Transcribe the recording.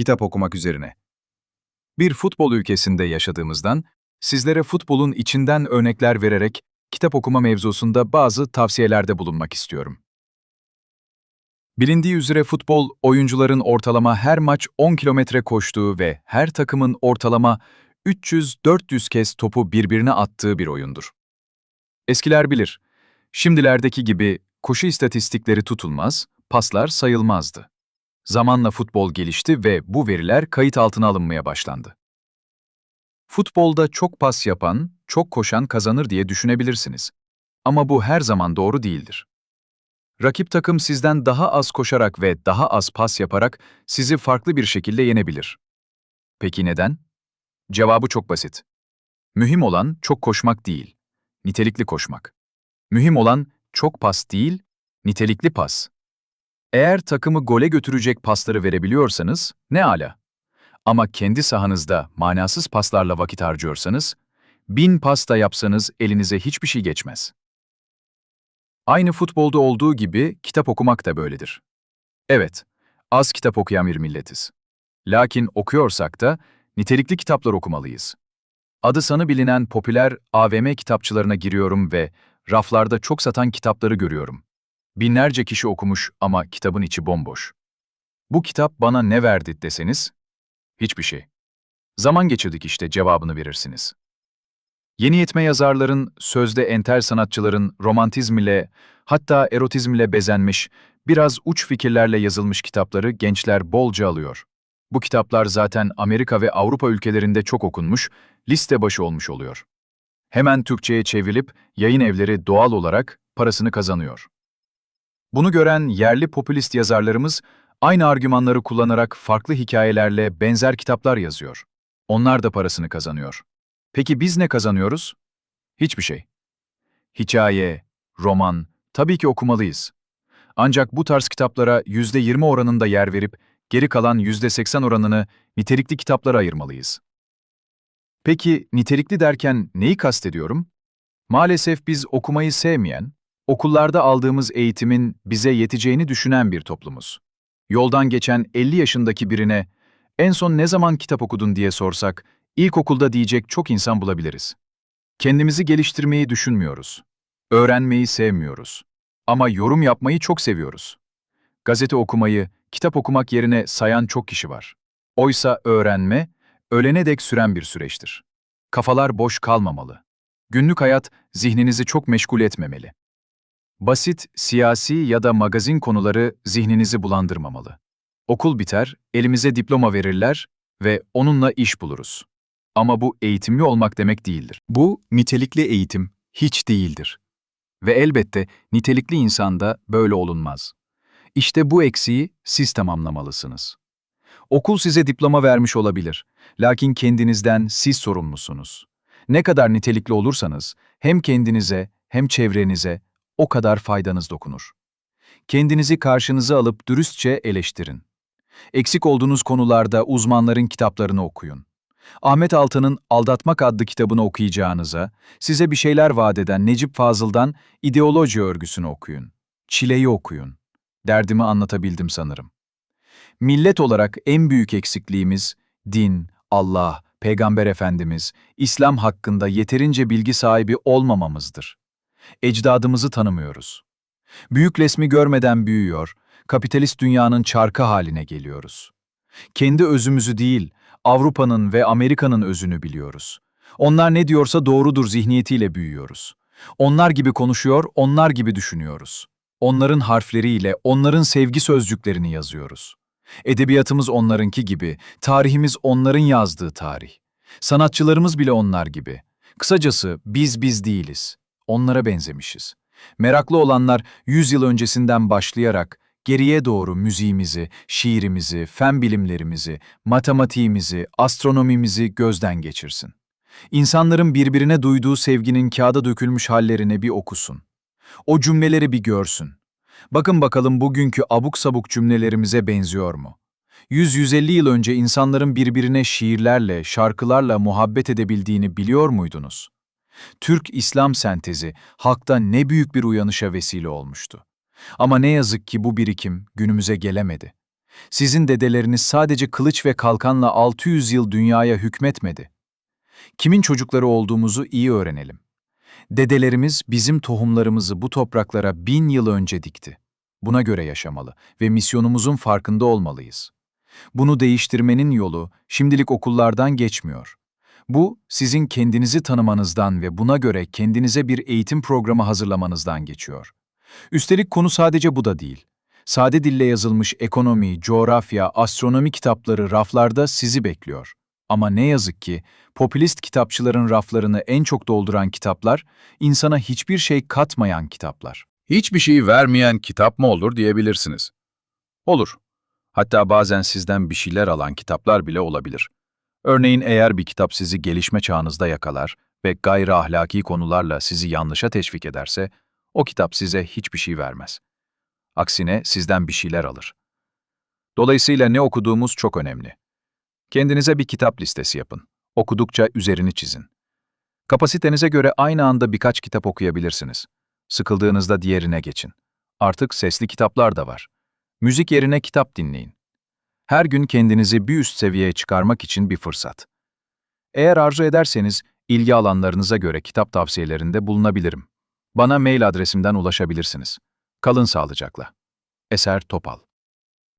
kitap okumak üzerine. Bir futbol ülkesinde yaşadığımızdan, sizlere futbolun içinden örnekler vererek kitap okuma mevzusunda bazı tavsiyelerde bulunmak istiyorum. Bilindiği üzere futbol, oyuncuların ortalama her maç 10 kilometre koştuğu ve her takımın ortalama 300-400 kez topu birbirine attığı bir oyundur. Eskiler bilir, şimdilerdeki gibi koşu istatistikleri tutulmaz, paslar sayılmazdı. Zamanla futbol gelişti ve bu veriler kayıt altına alınmaya başlandı. Futbolda çok pas yapan, çok koşan kazanır diye düşünebilirsiniz. Ama bu her zaman doğru değildir. Rakip takım sizden daha az koşarak ve daha az pas yaparak sizi farklı bir şekilde yenebilir. Peki neden? Cevabı çok basit. Mühim olan çok koşmak değil, nitelikli koşmak. Mühim olan çok pas değil, nitelikli pas. Eğer takımı gole götürecek pasları verebiliyorsanız ne ala. Ama kendi sahanızda manasız paslarla vakit harcıyorsanız, bin pas da yapsanız elinize hiçbir şey geçmez. Aynı futbolda olduğu gibi kitap okumak da böyledir. Evet, az kitap okuyan bir milletiz. Lakin okuyorsak da nitelikli kitaplar okumalıyız. Adı sanı bilinen popüler AVM kitapçılarına giriyorum ve raflarda çok satan kitapları görüyorum. Binlerce kişi okumuş ama kitabın içi bomboş. Bu kitap bana ne verdi deseniz, hiçbir şey. Zaman geçirdik işte cevabını verirsiniz. Yeni yetme yazarların, sözde entel sanatçıların romantizmle, hatta erotizmle bezenmiş, biraz uç fikirlerle yazılmış kitapları gençler bolca alıyor. Bu kitaplar zaten Amerika ve Avrupa ülkelerinde çok okunmuş, liste başı olmuş oluyor. Hemen Türkçe'ye çevrilip yayın evleri doğal olarak parasını kazanıyor. Bunu gören yerli popülist yazarlarımız aynı argümanları kullanarak farklı hikayelerle benzer kitaplar yazıyor. Onlar da parasını kazanıyor. Peki biz ne kazanıyoruz? Hiçbir şey. Hikaye, roman, tabii ki okumalıyız. Ancak bu tarz kitaplara %20 oranında yer verip geri kalan %80 oranını nitelikli kitaplara ayırmalıyız. Peki nitelikli derken neyi kastediyorum? Maalesef biz okumayı sevmeyen, okullarda aldığımız eğitimin bize yeteceğini düşünen bir toplumuz. Yoldan geçen 50 yaşındaki birine en son ne zaman kitap okudun diye sorsak, ilkokulda diyecek çok insan bulabiliriz. Kendimizi geliştirmeyi düşünmüyoruz. Öğrenmeyi sevmiyoruz. Ama yorum yapmayı çok seviyoruz. Gazete okumayı, kitap okumak yerine sayan çok kişi var. Oysa öğrenme, ölene dek süren bir süreçtir. Kafalar boş kalmamalı. Günlük hayat zihninizi çok meşgul etmemeli. Basit, siyasi ya da magazin konuları zihninizi bulandırmamalı. Okul biter, elimize diploma verirler ve onunla iş buluruz. Ama bu eğitimli olmak demek değildir. Bu nitelikli eğitim hiç değildir. Ve elbette nitelikli insanda böyle olunmaz. İşte bu eksiği siz tamamlamalısınız. Okul size diploma vermiş olabilir. Lakin kendinizden siz sorumlusunuz. Ne kadar nitelikli olursanız hem kendinize hem çevrenize o kadar faydanız dokunur. Kendinizi karşınıza alıp dürüstçe eleştirin. Eksik olduğunuz konularda uzmanların kitaplarını okuyun. Ahmet Altan'ın Aldatmak adlı kitabını okuyacağınıza, size bir şeyler vaat eden Necip Fazıl'dan İdeoloji örgüsünü okuyun. Çileyi okuyun. Derdimi anlatabildim sanırım. Millet olarak en büyük eksikliğimiz din, Allah, Peygamber Efendimiz, İslam hakkında yeterince bilgi sahibi olmamamızdır. Ecdadımızı tanımıyoruz. Büyük resmi görmeden büyüyor, kapitalist dünyanın çarkı haline geliyoruz. Kendi özümüzü değil, Avrupa'nın ve Amerika'nın özünü biliyoruz. Onlar ne diyorsa doğrudur zihniyetiyle büyüyoruz. Onlar gibi konuşuyor, onlar gibi düşünüyoruz. Onların harfleriyle onların sevgi sözcüklerini yazıyoruz. Edebiyatımız onlarınki gibi, tarihimiz onların yazdığı tarih. Sanatçılarımız bile onlar gibi. Kısacası biz biz değiliz. Onlara benzemişiz. Meraklı olanlar 100 yıl öncesinden başlayarak geriye doğru müziğimizi, şiirimizi, fen bilimlerimizi, matematiğimizi, astronomimizi gözden geçirsin. İnsanların birbirine duyduğu sevginin kağıda dökülmüş hallerini bir okusun. O cümleleri bir görsün. Bakın bakalım bugünkü abuk sabuk cümlelerimize benziyor mu? 100-150 yıl önce insanların birbirine şiirlerle, şarkılarla muhabbet edebildiğini biliyor muydunuz? Türk-İslam sentezi halkta ne büyük bir uyanışa vesile olmuştu. Ama ne yazık ki bu birikim günümüze gelemedi. Sizin dedeleriniz sadece kılıç ve kalkanla 600 yıl dünyaya hükmetmedi. Kimin çocukları olduğumuzu iyi öğrenelim. Dedelerimiz bizim tohumlarımızı bu topraklara bin yıl önce dikti. Buna göre yaşamalı ve misyonumuzun farkında olmalıyız. Bunu değiştirmenin yolu şimdilik okullardan geçmiyor. Bu, sizin kendinizi tanımanızdan ve buna göre kendinize bir eğitim programı hazırlamanızdan geçiyor. Üstelik konu sadece bu da değil. Sade dille yazılmış ekonomi, coğrafya, astronomi kitapları raflarda sizi bekliyor. Ama ne yazık ki popülist kitapçıların raflarını en çok dolduran kitaplar, insana hiçbir şey katmayan kitaplar. Hiçbir şey vermeyen kitap mı olur diyebilirsiniz. Olur. Hatta bazen sizden bir şeyler alan kitaplar bile olabilir. Örneğin eğer bir kitap sizi gelişme çağınızda yakalar ve gayri ahlaki konularla sizi yanlışa teşvik ederse, o kitap size hiçbir şey vermez. Aksine sizden bir şeyler alır. Dolayısıyla ne okuduğumuz çok önemli. Kendinize bir kitap listesi yapın. Okudukça üzerini çizin. Kapasitenize göre aynı anda birkaç kitap okuyabilirsiniz. Sıkıldığınızda diğerine geçin. Artık sesli kitaplar da var. Müzik yerine kitap dinleyin. Her gün kendinizi bir üst seviyeye çıkarmak için bir fırsat. Eğer arzu ederseniz ilgi alanlarınıza göre kitap tavsiyelerinde bulunabilirim. Bana mail adresimden ulaşabilirsiniz. Kalın sağlıcakla. Eser Topal